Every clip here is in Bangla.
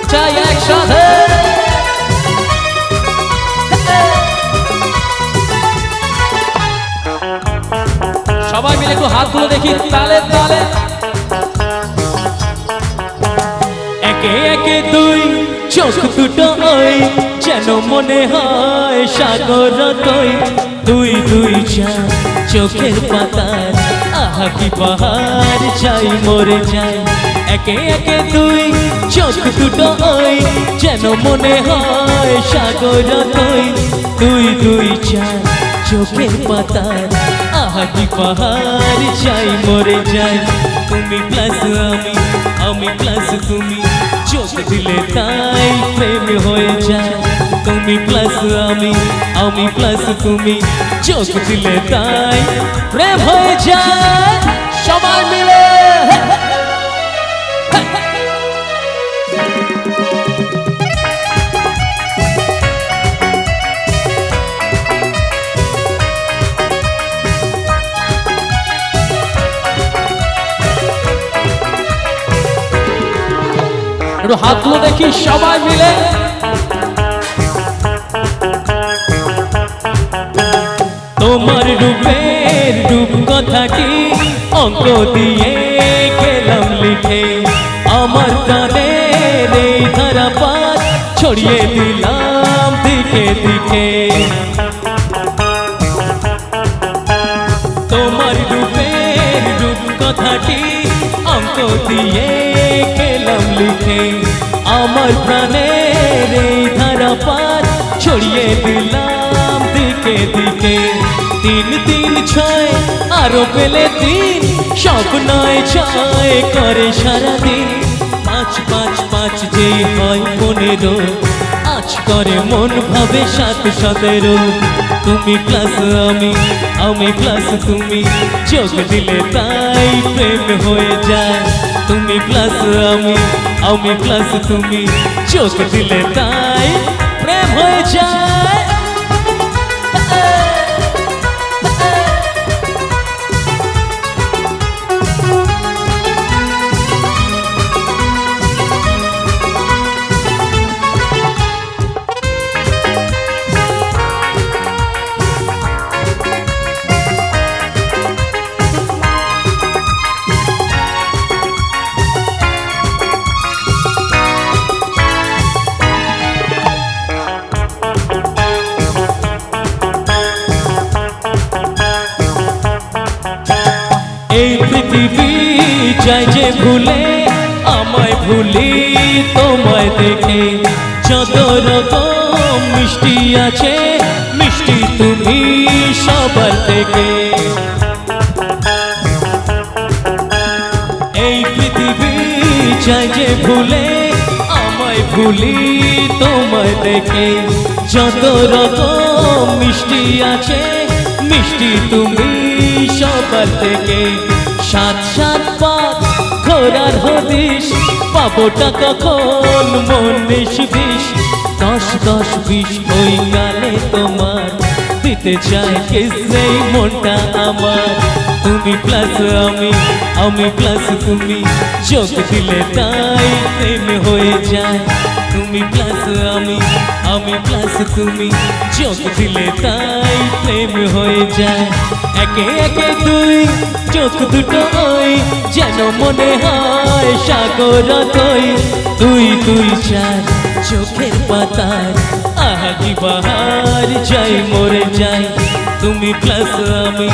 হাত চাই একসাথে। সবাই মিলে একটু হাতগুলো দেখি, তালে তালে। একে একে দুই, চোখ দুটো ওই, যেন মনে হয় সাগর তুই দুই দুই চা, চোখের পাতার, আহা কি পাহাড় চাই, মরে যাই। একে একে দুই চোখ দুটো ওই যেন মনে হয় সাগর তুই দুই দুই চা চোখের পাতার আহা কি পাহাড় চাই, মরে যাই। তুমি প্লাস আমি আমি প্লাস তুমি, চোখ দিলে তাই প্রেম হয়ে যায়। তুমি প্লাস আমি আমি প্লাস তুমি, চোখ দিলে তাই প্রেম হয়ে যায়। সবাই মিলে একটু হাতগুলো দেখি সবাই মিলে। তোমার রূপের রূপ কথাটি অঙ্ক দিয়ে গেলাম লিখে। আমার প্রাণের এই ধারাপাত ছড়িয়ে দিলাম দিকে দিকে। তোমার রূপের রূপ কথাটি অঙ্ক দিয়ে লিখে আমার প্রাণের এই ধারাপাত ছড়িয়ে দিলাম দিকে দিকে। তিন তিন, ছয়, আরও পেলে তিন সব নয়, ছয় করে সারাদিন। পাঁচ পাঁচ পাঁচ যেই হয় পনেরো, আজ করে মন ভাবে সাত, সতেরো। তুমি প্লাস আমি আমি প্লাস তুমি চোখ দিলে তাই প্রেম হয়ে যায়। তুমি প্লাস আমি আমি ক্লাস তুমি চোখ দিলে তাই পৃথিবী চাই যে ভুলে, আমায় ভুলি তোমায় দেখে। যত রকম মিষ্টি আছে, মিষ্টি তুমি সবার থেকে। এই পৃথিবী চাই যে ভুলে, আমায় ভুলি তোমায় দেখে। যত রকম মিষ্টি আছে, মিষ্টি তুমি সবার থেকে। সাত সাত পাক ঘোরার হদিস পাবোটা কখন মন বিষ বিষ দশ দশ বিষ ওই গালে তোমার দিতে চাই সেই মনটা আমার? তুমি প্লাস আমি আমি প্লাস তুমি চোখ দিলে তাই প্রেম হয়ে যায়। তুমি প্লাস আমি আমি প্লাস তুমি চোখ দিলে তাই প্রেম হয়ে যায়। একে একে দুই, চোখ দুটো ওই, যেন মনে হয় সাগর তুই তুই তুই চার, চোখের পাতার আহাগি বাহার, যাই মরে যাই। তুমি প্লাস আমি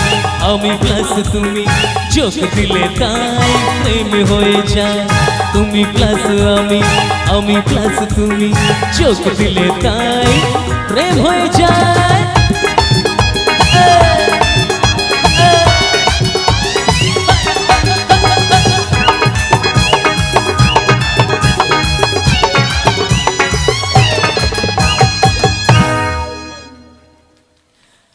আমি প্লাস তুমি, চোখ দিলে তাই প্রেম হয়ে যায়। তুমি প্লাস আমি আমি প্লাস তুমি, চোখ দিলে তাই প্রেম হয়ে যায়।